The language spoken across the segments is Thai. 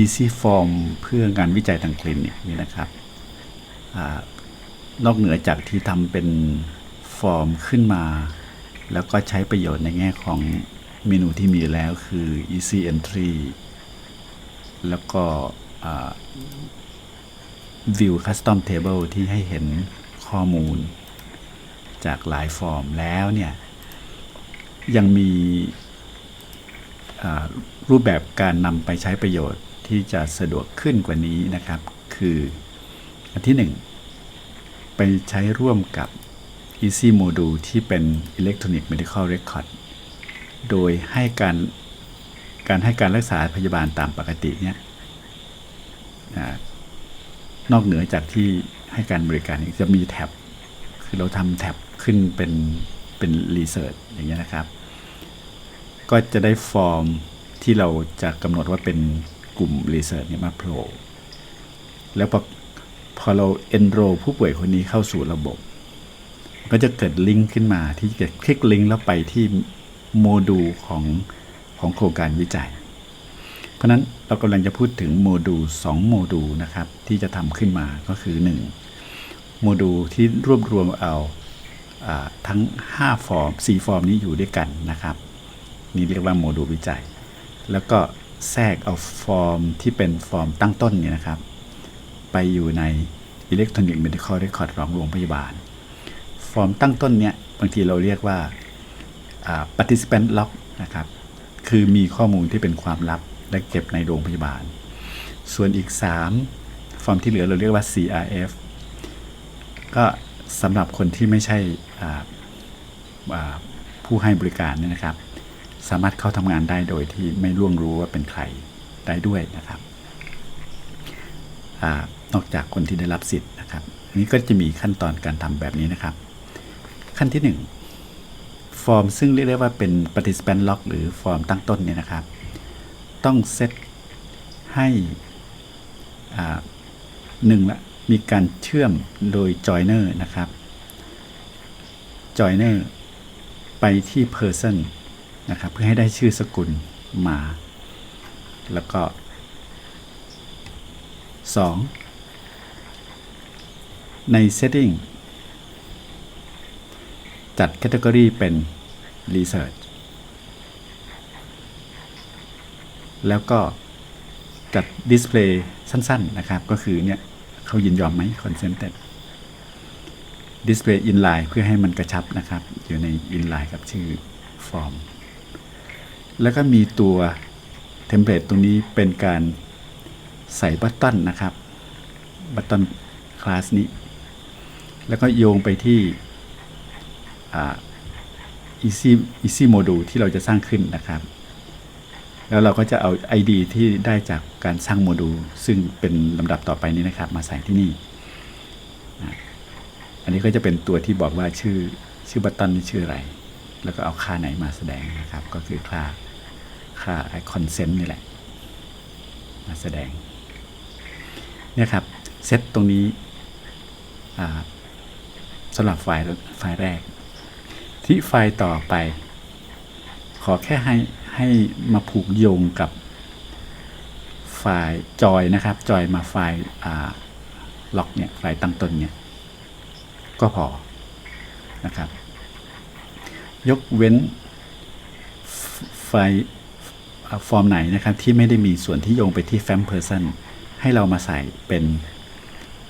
easy form เพื่องานวิจัยทางคลินิกนี่นะครับอนอกเหนือจากที่ทำเป็นฟอร์มขึ้นมา แล้วก็ใช้ประโยชน์ในแง่ของเมนูที่มีแล้วคือ easy entry แล้วก็ view custom table ที่ให้เห็นข้อมูล จากหลายฟอร์มแล้วเนี่ย ยังมีรูปแบบการนำไปใช้ประโยชน์ ที่จะสะดวกขึ้นกว่านี้นะครับ คืออันที่หนึ่งไปใช้ร่วมกับ Easy Module ที่เป็น Electronic Medical Record โดยให้การการให้การรักษาพยาบาลตามปกติเนี่ยอนอกเหนือจากที่ให้การบริการจะมีแท็บ คือเราทำแท็บขึ้นเป็นเป็นรีเสิร์ชอย่างเงี้ยนะครับ ก็จะได้ฟอร์มที่เราจะกำหนดว่าเป็น กลุ่มรีเสิร์ชเนี่ยมาโผล่แล้วพอพอเรา enroll ผู้ป่วยคนนี้เข้าสู่ระบบ ก็จะเกิดลิงก์ขึ้นมาที่จะคลิกลิงก์แล้วไปที่โมดูลของของโครงการวิจัย เพราะนั้นเรากำลังจะพูดถึงโมดูล2โมดูลนะครับ ที่จะทำขึ้นมาก็คือ 1 โมดูลที่รวบรวมเอาอาทั้ง 5 ฟอร์ม 4 ฟอร์มนี้อยู่ด้วยกันนะครับ นี่เรียกว่าโมดูลวิจัย แล้วก็ แทรกเอาฟอร์มที่เป็นฟอร์มตั้งต้นเนี่ยนะครับ ไปอยู่ใน Electronic Medical Record ของโรงพยาบาล ฟอร์มตั้งต้นเนี่ยบางทีเราเรียกว่า participant log นะครับ คือมีข้อมูลที่เป็นความลับและเก็บในโรงพยาบาล ส่วนอีก 3 ฟอร์มที่เหลือเราเรียกว่า CRF ก็สำหรับคนที่ไม่ใช่ผู้ให้บริการเนี่ยนะครับ สามารถเข้าทำงานได้โดยที่ไม่ล่วงรู้ว่าเป็นใครได้ด้วยนะครับอนอกจากคนที่ได้รับสิทธิ์นะครับอันนี้ก็จะมีขั้นตอนการทำแบบนี้นะครับ ขั้นที่ 1 ฟอร์มซึ่งเรียกได้ว่าเป็น participant log หรือฟอร์มตั้งต้นเนี่ยนะครับ ต้องเซตให้หนึ่งละมีการเชื่อมโดย joiner นะครับ joiner ไปที่ person นะครับเพื่อให้ได้ชื่อสกุลมา แล้วก็ 2 ใน setting จัด category เป็น research แล้วก็จัด display สั้น ๆ นะครับ ก็คือเนี่ยเขายินยอมไหม consented display inline เพื่อให้มันกระชับนะครับ อยู่ใน inline กับชื่อฟอร์ม แล้วก็มีตัวเทมเพลตตรงนี้เป็นการใส่บัตตันนะครับบัตตันคลาสนี้ แล้วก็โยงไปที่อ่า easy easy module ที่เราจะสร้างขึ้นนะครับ แล้วเราก็จะเอา ID ที่ได้จากการสร้างโมดูลซึ่งเป็นลำดับต่อไปนี้นะครับ มาใส่ที่นี่ อันนี้ก็จะเป็นตัวที่บอกว่าชื่อชื่อบัตตันนี่ชื่ออะไร แล้วก็เอาค่าไหนมาแสดงนะครับ ก็คือค่าค่าไอคอนเซนต์นี่แหละ มาแสดงเนี่ยครับเซตตรงนี้สำหรับไฟล์ไฟล์แรก ที่ไฟล์ต่อไป ขอแค่ให้ให้มาผูกโยงกับไฟล์จอยนะครับ จอยมาไฟล์ล็อกเนี่ยไฟล์ตั้งต้นเนี่ยก็พอนะครับ ยกเว้นไฟล์ฟอร์มไหนนะครับที่ไม่ได้มีส่วนที่โยงไปที่ f a m person ให้เรามาใส่เป็น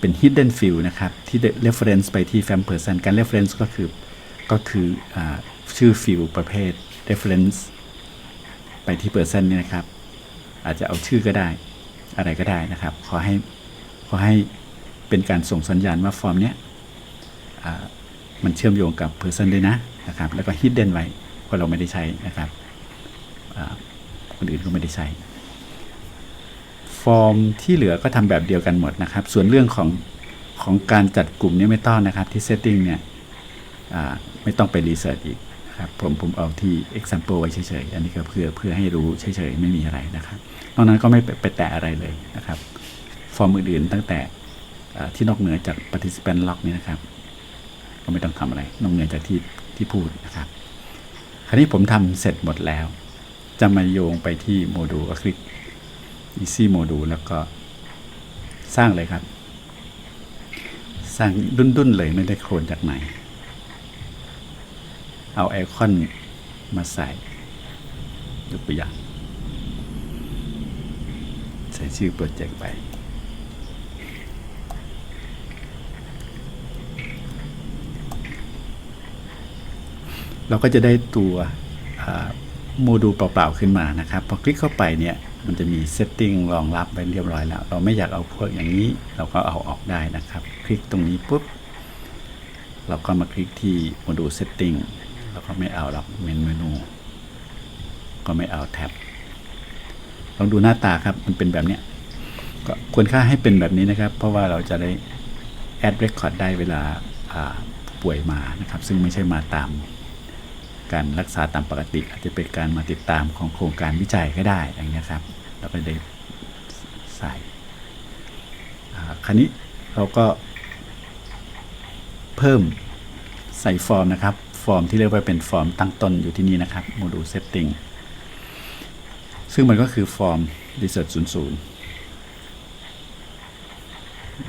เป็น hidden field นะครับ ที่ reference ไปที่ f a m person การ reference ก็คือก็คืออชื่อ field ประเภท reference ไปที่ person เนี่ยนะครับ อาจจะเอาชื่อก็ได้อะไรก็ได้นะครับ ขอให้ขอให้เป็นการส่งสัญญาณว่าฟอร์มเนี้ยมันเชื่อมโยงกับ person ด้วยนะ นะครับแล้วก็ hidden ไว้เพราะเราไม่ได้ใช้นะครับคนอื่นก็ไม่ได้ใช้ ฟอร์มที่เหลือก็ทำแบบเดียวกันหมดนะครับ ส่วนเรื่องของของการจัดกลุ่มนี้ไม่ต้องนะครับที่ setting เนี่ยไม่ต้องไปรีเสิร์ชอีกครับผมผมเอาที่ example ไว้เฉยๆ อันนี้ก็เพื่อเพื่อให้รู้เฉยๆ ไม่มีอะไรนะครับนอกนั้นก็ไม่ไปไปแตะอะไรเลยนะครับ ฟอร์มอื่นๆ ตั้งแต่ที่นอกเหนือจาก participant log นี่นะครับ ก็ไม่ต้องทำอะไร นอกเหนือจากที่ ที่พูดนะครับ คราวนี้ผมทำเสร็จหมดแล้ว จะมาโยงไปที่โมดูลก็คลิก easy module แล้วก็สร้างเลยครับ สร้างดุนๆเลยไม่ได้โคลนจากไหน เอาไอคอนมาใส่ยกตัวอย่าง ใส่ชื่อโปรเจกต์ไป เราก็จะได้ตัวโมดูลเปล่าๆขึ้นมานะครับ พอคลิกเข้าไปเนี่ยมันจะมีเซตติ้งรองรับไปเรียบร้อยแล้ว เราไม่อยากเอาพวกอย่างนี้ เราก็เอาออกได้นะครับ คลิกตรงนี้ปุ๊บ เราก็มาคลิกที่โมดูลเซตติ้งเราก็ไม่เอาหรอกเมนเมนู ก็ไม่เอาแท็บลองดูหน้าตาครับมันเป็นแบบเนี้ยก็ควรค่าให้เป็นแบบนี้นะครับ เพราะว่าเราจะได้ add record ได้เวลาป่วยมานะครับ ซึ่งไม่ใช่มาตาม การรักษาตามปกติ อาจจะเป็นการมาติดตามของโครงการวิจัยก็ได้อย่างนี้ยครับ เราก็ได้ใส่คราวนี้เราก็เพิ่มใส่ฟอร์มนะครับ ฟอร์มที่เรียกว่าเป็นฟอร์มตั้งต้นอยู่ที่นี่นะครับ module setting ซึ่งมันก็คือฟอร์ม research 00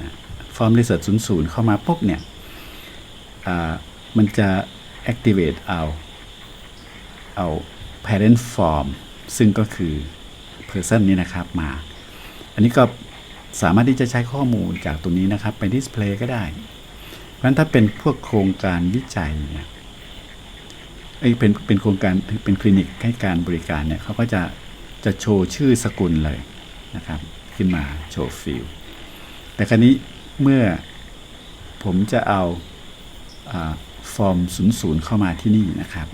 นะฟอร์ม research 00 เข้ามาปุ๊บเนี่ยมันจะ activate เอา เอา parent form ซึ่งก็คือ person นี่นะครับมา อันนี้ก็สามารถที่จะใช้ข้อมูลจากตรงนี้นะครับ ไป display ก็ได้ เพราะฉะนั้นถ้าเป็นพวกโครงการวิจัยเนี่ยเอ้ยเป็นเป็นโครงการเป็นคลินิกให้การบริการเนี่ยเขาก็จะจะโชว์ชื่อสกุลเลยนะครับ ขึ้นมาโชว์ฟิลแต่คราวนี้เมื่อผมจะเอาอาฟอร์ม 00 เข้ามาที่นี่นะครับ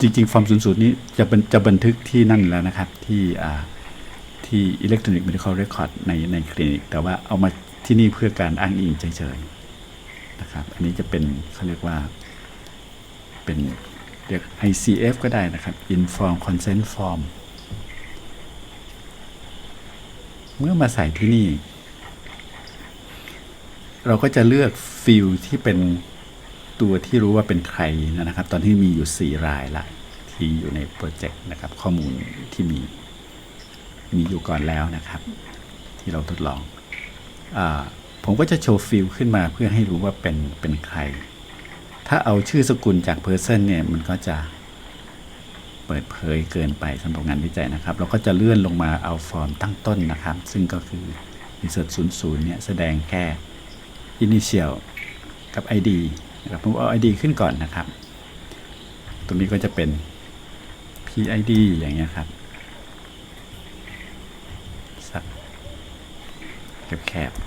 จริงๆ ฟอร์ม00นี้จะบันจะบันทึกที่นั่นแล้วนะครับ ที่อ่าที่ Electronic Medical Record ในในคลินิก แต่ว่าเอามาที่นี่เพื่อการอ้างอิงเฉยๆนะครับ อันนี้จะเป็นเขาเรียกว่าเป็นเรียก ICF ก็ได้นะครับ Inform Consent Form เมื่อมาใส่ที่นี่ เราก็จะเลือกฟิลที่เป็น ตัวที่รู้ว่าเป็นใครนะครับ ตอนที่มีอยู่ 4 รายละที่อยู่ในโปรเจกต์นะครับ ข้อมูลที่มีมีอยู่ก่อนแล้วนะครับ ที่เราทดลองอผมก็จะโชว์ฟิลขึ้นมาเพื่อให้รู้ว่าเป็นเป็นใคร ถ้าเอาชื่อสกุลจาก Person เนี่ยมันก็จะเปิดเผยเกินไปสำหรับงานวิจัยนะครับ เราก็จะเลื่อนลงมาเอาฟอร์มตั้งต้นนะครับ ซึ่งก็คือ Research 00เนี่ยแสดงแค่ Initial กับ ID นะครับผมเอา ID ขึ้นก่อนนะครับ ตรงนี้ก็จะเป็น PID อย่างเงี้ยครับสักแคบๆ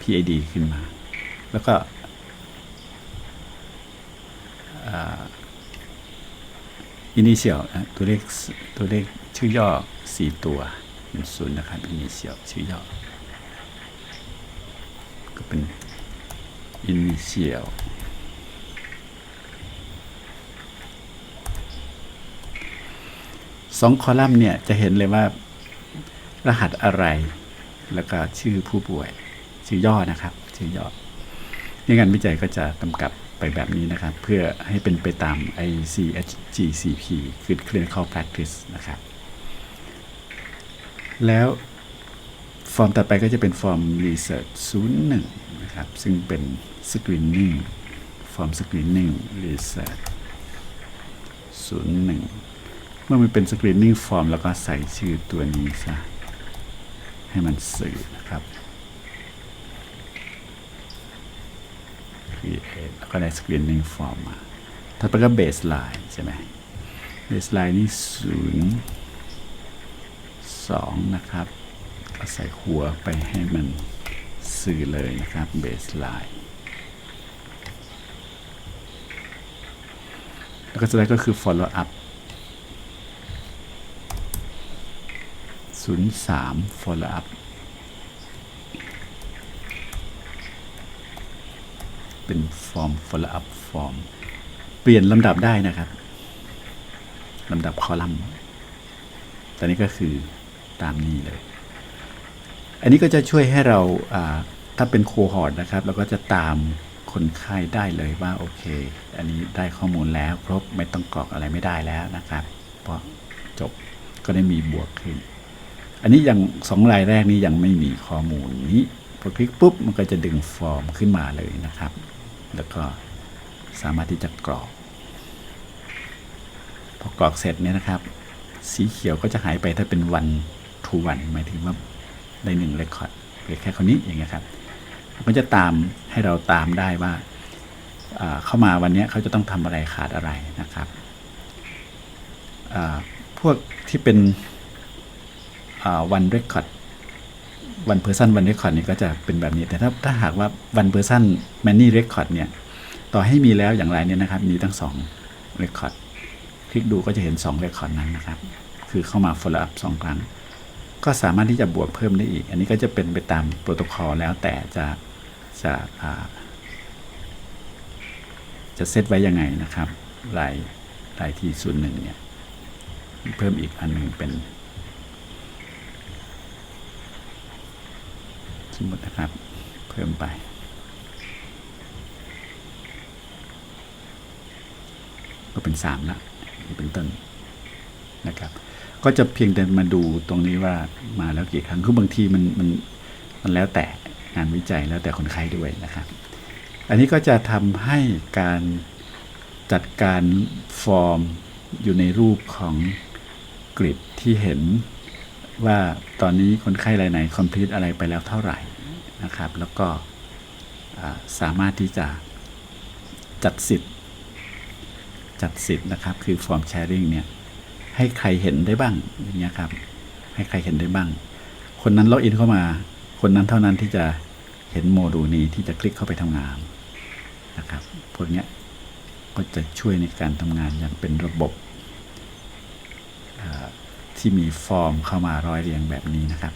PID ขึ้นมา แล้วก็อ่า initial ตัวเลขตัวเลขชื่อย่อ 4 ตัวเป็นศูนย์นะครับ initial ชื่อย่อ ก็เป็น initial สองคอลัมน์เนี่ยจะเห็นเลยว่า รหัสอะไร แล้วก็ชื่อผู้ป่วย ชื่อย่อนะครับ ชื่อย่อนี่งานวิจัยก็จะกำกับไปแบบนี้นะครับ เพื่อให้เป็นไปตาม ICHGCP คือ Clinical Practice นะครับ แล้วฟอร์มต่อไปก็จะเป็นฟอร์ม Research 01 นะครับ ซึ่งเป็น Screening ฟอร์ม Screening Research 01 เมื่อมันเป็น Screening Form แล้วก็ใส่ชื่อตัวนี้ซะ ให้มันสื่อนะครับ Create แล้วก็ได้ Screening Form มาถัดไปก็ Baseline ใช่ไหม Baseline นี่ 0 2 นะครับก็ใส่หัวไปให้มันสื่อเลยนะครับ Baseline แล้วก็สุดท้ายก็คือ Follow up 03 follow up เป็นฟอร์ม follow up ฟอร์ม เปลี่ยนลำดับได้นะครับลำดับคอลัมน์ตอนนี้ก็คือตามนี้เลย อันนี้ก็จะช่วยให้เราาถ้าเป็นโคฮอร์ดนะครับ เราก็จะตาม คนไข้ได้เลยว่าโอเค อันนี้ได้ข้อมูลแล้วครบไม่ต้องกรอกอะไรไม่ได้แล้วนะครับ เพราะจบก็ได้มีบวกขึ้น อันนี้ยังสองรายแรกนี้ยังไม่มีข้อมูลนี้พอคลิกปุ๊บมันก็จะดึงฟอร์มขึ้นมาเลยนะครับ แล้วก็สามารถที่จะกรอก พอกรอกเสร็จเนี่ยนะครับ สีเขียวก็จะหายไปถ้าเป็นวันทูวันหมายถึงว่าได้หนึ่งเรคคอร์ดเพียงแค่คนนี้อย่างเงี้ยครับ มันจะตามให้เราตามได้ว่าเข้ามาวันนี้เขาจะต้องทำอะไรขาดอะไรนะครับพวกที่เป็นวันเรคคอร์ดวันเพอร์ซันวันเรคคอร์ดนี่ก็จะเป็นแบบนี้ แต่ถ้าถ้าหากว่าวันเพอร์ซันแมนนี่เรคคอร์ดเนี่ย ต่อให้มีแล้วอย่างไรเนี่ยนะครับ มีทั้งสองเรคคอร์ดคลิกดูก็จะเห็น2เรคคอร์ดนั้นนะครับ คือเข้ามา follow up สองครั้ง ก็สามารถที่จะบวกเพิ่มได้อีก อันนี้ก็จะเป็นไปตามโปรโตคอลแล้วแต่จะจะจะเซตไว้ยังไงนะครับรายรายที่ศูนย์หนึ่งเนี่ย เพิ่มอีกอันหนึ่งเป็นสมมตินะครับ เพิ่มไป ก็เป็นสามละเป็นต้นนะครับ ก็จะเพียงแต่มาดูตรงนี้ว่ามาแล้วกี่ครั้งคือบางทีมันมันมันแล้วแต่งานวิจัยแล้วแต่คนไข้ด้วยนะครับอันนี้ก็จะทำให้การจัดการฟอร์มอยู่ในรูปของกริดที่เห็นว่าตอนนี้คนไข้รายไหนคอมพลีทอะไรไปแล้วเท่าไหร่นะครับ แล้วก็สามารถที่จะจัดสิทธิ์ จัดสิทธิ์นะครับ คือฟอร์มแชร์ริงเนี่ย ให้ใครเห็นได้บ้างอย่างเงี้ยครับ ให้ใครเห็นได้บ้าง คนนั้นล็อกอินเข้ามา คนนั้นเท่านั้นที่จะเห็นโมดูลนี้ที่จะคลิกเข้าไปทำงานนะครับพวกเนี้ยก็จะช่วยในการทำงานอย่างเป็นระบบที่มีฟอร์มเข้ามาร้อยเรียงแบบนี้นะครับ